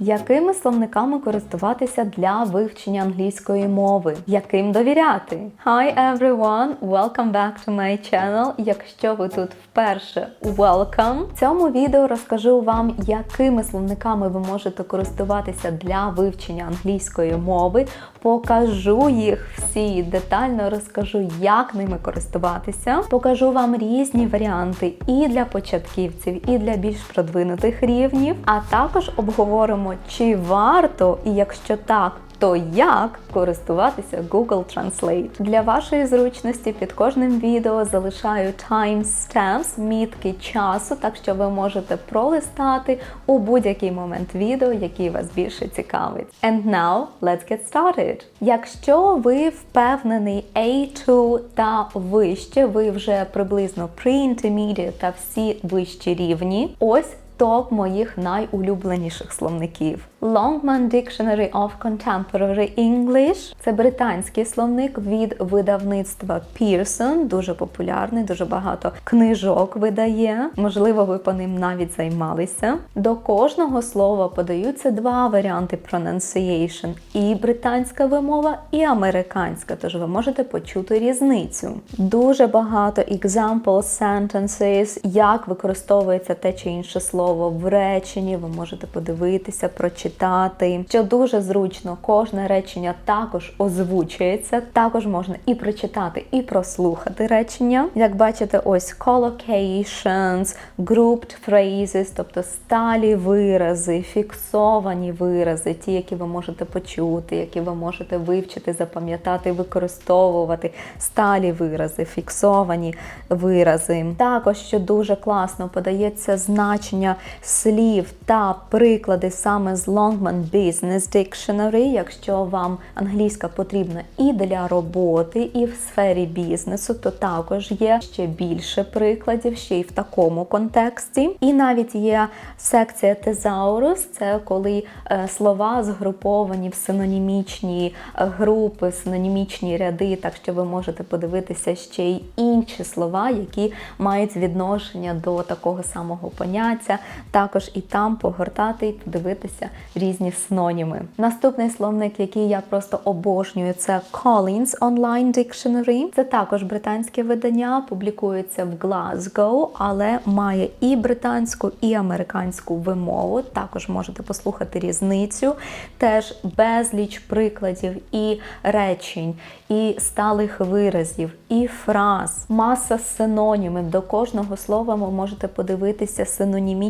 Якими словниками користуватися для вивчення англійської мови? Яким довіряти? Hi everyone! Welcome back to my channel. Якщо ви тут вперше, welcome! В цьому відео розкажу вам, якими словниками ви можете користуватися для вивчення англійської мови. Покажу їх всі, детально розкажу, як ними користуватися. Покажу вам різні варіанти і для початківців, і для більш продвинутих рівнів. А також обговоримо, чи варто, і якщо так, то як користуватися Google Translate. Для вашої зручності під кожним відео залишаю timestamps, мітки часу, так що ви можете пролистати у будь-який момент відео, який вас більше цікавить. And now, let's get started. Якщо ви впевнений A2 та вище, ви вже приблизно pre-intermediate та всі вищі рівні, ось топ моїх найулюбленіших словників. Longman Dictionary of Contemporary English це британський словник від видавництва Pearson, дуже популярний, дуже багато книжок видає. Можливо, ви по ним навіть займалися. До кожного слова подаються два варіанти pronunciation – і британська вимова, і американська, тож ви можете почути різницю. Дуже багато example sentences, як використовується те чи інше слово в реченні. Ви можете подивитися, прочитати що дуже зручно, кожне речення також озвучується. Також можна і прочитати, і прослухати речення. Як бачите, ось collocations, grouped phrases, тобто сталі вирази, фіксовані вирази, ті, які ви можете почути, які ви можете вивчити, запам'ятати, використовувати, сталі вирази, фіксовані вирази. Також, що дуже класно, подається значення слів та приклади саме з Longman Business Dictionary, якщо вам англійська потрібна і для роботи, і в сфері бізнесу, то також є ще більше прикладів, ще й в такому контексті. І навіть є секція Thesaurus, це коли е, слова згруповані в синонімічні е, групи, синонімічні ряди, так що ви можете подивитися ще й інші слова, які мають відношення до такого самого поняття. Також і там погортати і подивитися різні синоніми. Наступний словник, який я просто обожнюю, це Collins Online Dictionary. Це також британське видання, публікується в Glasgow, але має і британську, і американську вимову. Також можете послухати різницю. Теж безліч прикладів і речень, і сталих виразів, і фраз, маса синонімів. До кожного слова ви можете подивитися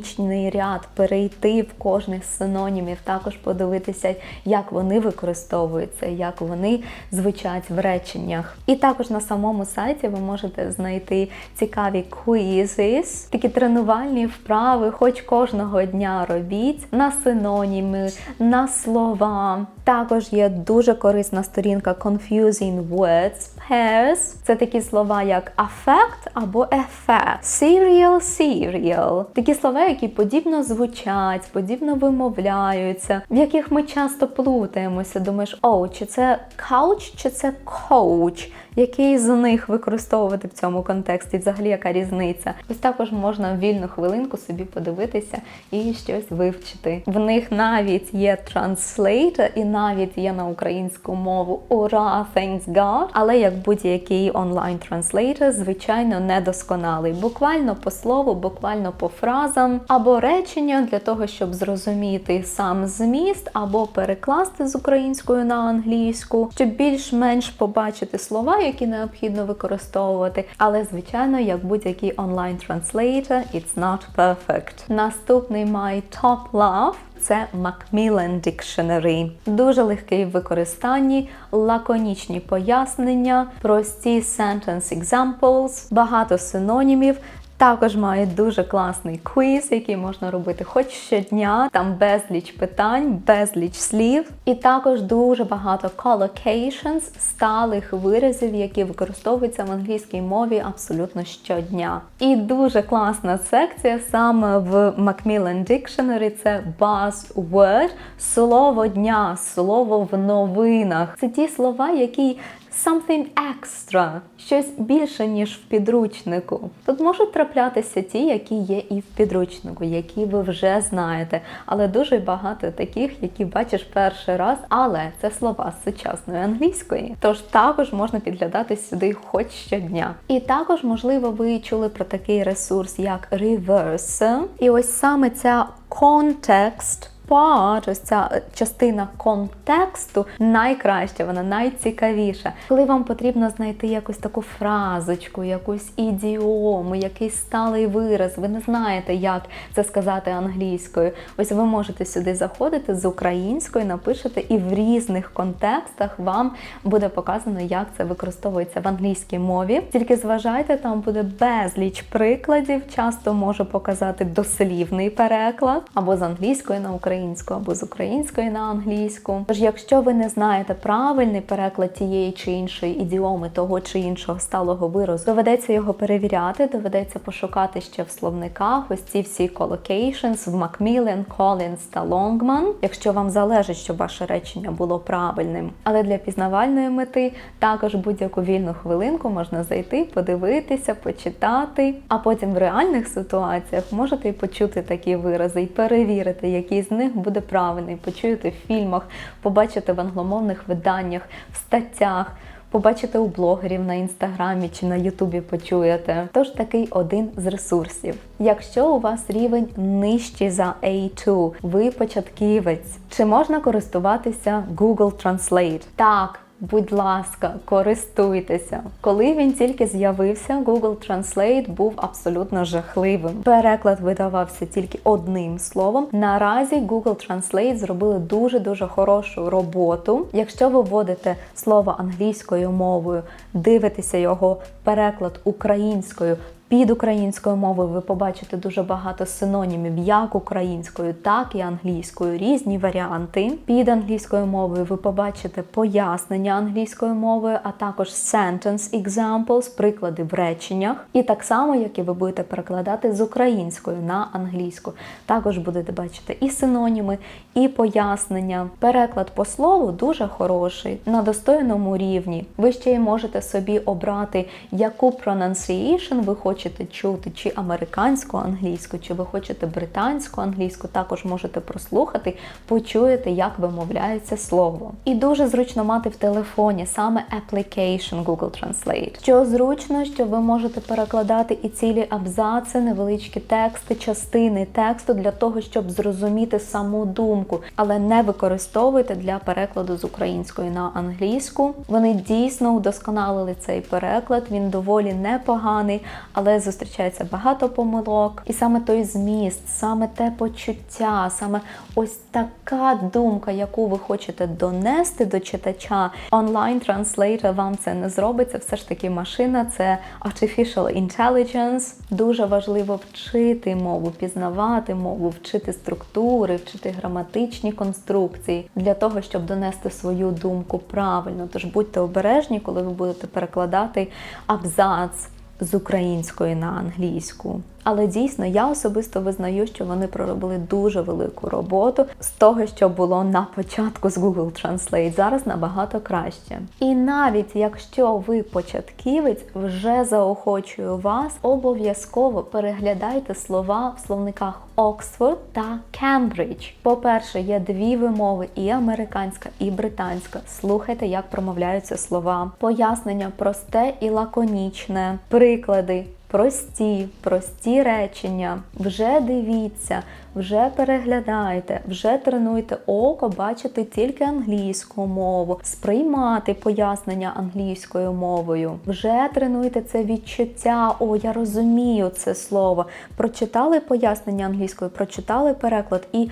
синонімічний ряд, перейти в кожних синонімів, також подивитися, як вони використовуються, як вони звучать в реченнях. І також на самому сайті ви можете знайти цікаві quizzes, такі тренувальні вправи, хоч кожного дня робіть на синоніми, на слова. Також є дуже корисна сторінка Confusing Words Pairs. Це такі слова, як affect або effect. Serial, serial. Такі слова, які подібно звучать, подібно вимовляються, в яких ми часто плутаємося. Думаєш, о, чи це couch, чи це coach? Який з них використовувати в цьому контексті? Взагалі, яка різниця? Ось також можна в вільну хвилинку собі подивитися і щось вивчити. В них навіть є транслейтер і навіть є на українську мову Ура, thanks God! Але як будь-який онлайн транслейтер, звичайно, недосконалий. Буквально по слову, буквально по фразам або речення для того, щоб зрозуміти сам зміст, або перекласти з української на англійську, щоб більш-менш побачити слова, які необхідно використовувати. Але, звичайно, як будь-який онлайн транслейтер, it's not perfect. Наступний my top love це Macmillan Dictionary. Дуже легкий в використанні, лаконічні пояснення, прості sentence examples, багато синонімів. Також має дуже класний квіз, який можна робити хоч щодня. Там безліч питань, безліч слів. І також дуже багато collocations, сталих виразів, які використовуються в англійській мові абсолютно щодня. І дуже класна секція саме в Macmillan Dictionary – це buzzword, слово дня, слово в новинах. Це ті слова, які something extra, щось більше, ніж в підручнику. Тут можуть траплятися ті, які є і в підручнику, які ви вже знаєте, але дуже багато таких, які бачиш перший раз, але це слова з сучасної англійської. Тож також можна підглядати сюди хоч щодня. І також, можливо, ви чули про такий ресурс, як Reverse. І ось саме ця контекст part, ось ця е, частина контексту найкраща, вона найцікавіша. Коли вам потрібно знайти якусь таку фразочку, якусь ідіому, якийсь сталий вираз, ви не знаєте, як це сказати англійською. Ось ви можете сюди заходити з українською, напишете, і в різних контекстах вам буде показано, як це використовується в англійській мові. Тільки зважайте, там буде безліч прикладів. Часто можу показати дослівний переклад або з англійської на українську або з української на англійську. Тож, якщо ви не знаєте правильний переклад тієї чи іншої ідіоми, того чи іншого сталого виразу, доведеться його перевіряти, доведеться пошукати ще в словниках. Ось ці всі collocations в Macmillan, Collins та Longman, якщо вам залежить, щоб ваше речення було правильним. Але для пізнавальної мети також будь-яку вільну хвилинку можна зайти, подивитися, почитати, а потім в реальних ситуаціях можете і почути такі вирази і перевірити, який з них буде правильний. Почуєте в фільмах, побачите в англомовних виданнях, в статтях. Побачите у блогерів на інстаграмі чи на Ютубі почуєте. Тож такий один з ресурсів. Якщо у вас рівень нижчий за A2, ви початківець, чи можна користуватися Google Translate? Так. Будь ласка, користуйтеся. Коли він тільки з'явився, Google Translate був абсолютно жахливим. Переклад видавався тільки одним словом. Наразі Google Translate зробили дуже дуже хорошу роботу. Якщо ви вводите слово англійською мовою, дивитеся його переклад українською. Під українською мовою ви побачите дуже багато синонімів як українською, так і англійською, різні варіанти. Під англійською мовою ви побачите пояснення англійською мовою, а також sentence examples, приклади в реченнях. І так само, як і ви будете перекладати з української на англійську. Також будете бачити і синоніми, і пояснення. Переклад по слову дуже хороший, на достойному рівні. Ви ще й можете собі обрати, яку pronunciation ви хочете хочете чути, чи американську англійську, чи ви хочете британську англійську, також можете прослухати, почуєте, як вимовляється слово. І дуже зручно мати в телефоні саме application Google Translate. Що зручно, що ви можете перекладати і цілі абзаци, невеличкі тексти, частини тексту для того, щоб зрозуміти саму думку, але не використовуйте для перекладу з української на англійську. Вони дійсно удосконалили цей переклад, він доволі непоганий, але але зустрічається багато помилок. І саме той зміст, саме те почуття, саме ось така думка, яку ви хочете донести до читача, онлайн-транслейтер вам це не зробить. Це все ж таки машина, це artificial intelligence. Дуже важливо вчити мову, пізнавати мову, вчити структури, вчити граматичні конструкції для того, щоб донести свою думку правильно. Тож будьте обережні, коли ви будете перекладати абзац з української на англійську. Але дійсно я особисто визнаю, що вони проробили дуже велику роботу з того, що було на початку з Google Translate. Зараз набагато краще. І навіть якщо ви початківець, вже заохочую вас, обов'язково переглядайте слова в словниках Oxford та Cambridge. По-перше, є дві вимови: і американська, і британська. Слухайте, як промовляються слова. Пояснення просте і лаконічне, приклади. Прості, прості речення. Вже дивіться, вже переглядайте, вже тренуйте око, бачити тільки англійську мову, сприймати пояснення англійською мовою. Вже тренуйте це відчуття. О, я розумію це слово. Прочитали пояснення англійською, прочитали переклад і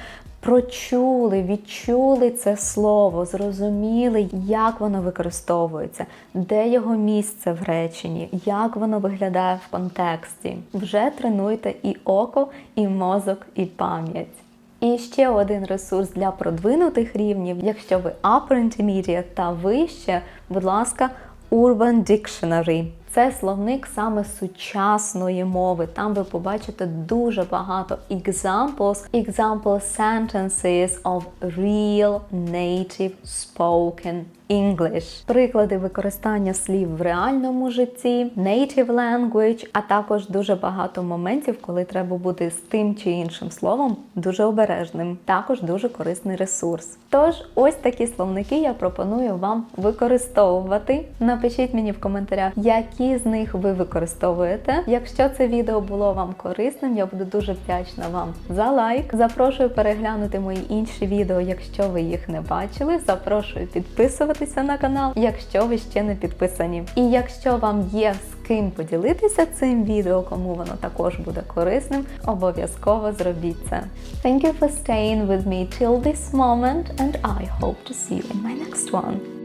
прочули, відчули це слово, зрозуміли, як воно використовується, де його місце в реченні, як воно виглядає в контексті. Вже тренуйте і око, і мозок, і пам'ять. І ще один ресурс для продвинутих рівнів. Якщо ви upper intermediate та вище, будь ласка, Urban Dictionary. Це словник саме сучасної мови. Там ви побачите дуже багато examples, example sentences of real native spoken English. Приклади використання слів в реальному житті, native language, а також дуже багато моментів, коли треба бути з тим чи іншим словом дуже обережним. Також дуже корисний ресурс. Тож, ось такі словники я пропоную вам використовувати. Напишіть мені в коментарях, які з них ви використовуєте. Якщо це відео було вам корисним, я буду дуже вдячна вам за лайк. Запрошую переглянути мої інші відео, якщо ви їх не бачили. Запрошую підписуватися на канал, якщо ви ще не підписані. І якщо вам є з ким поділитися цим відео, кому воно також буде корисним, обов'язково зробіть це. Thank you for staying with me till this moment and I hope to see you in my next one.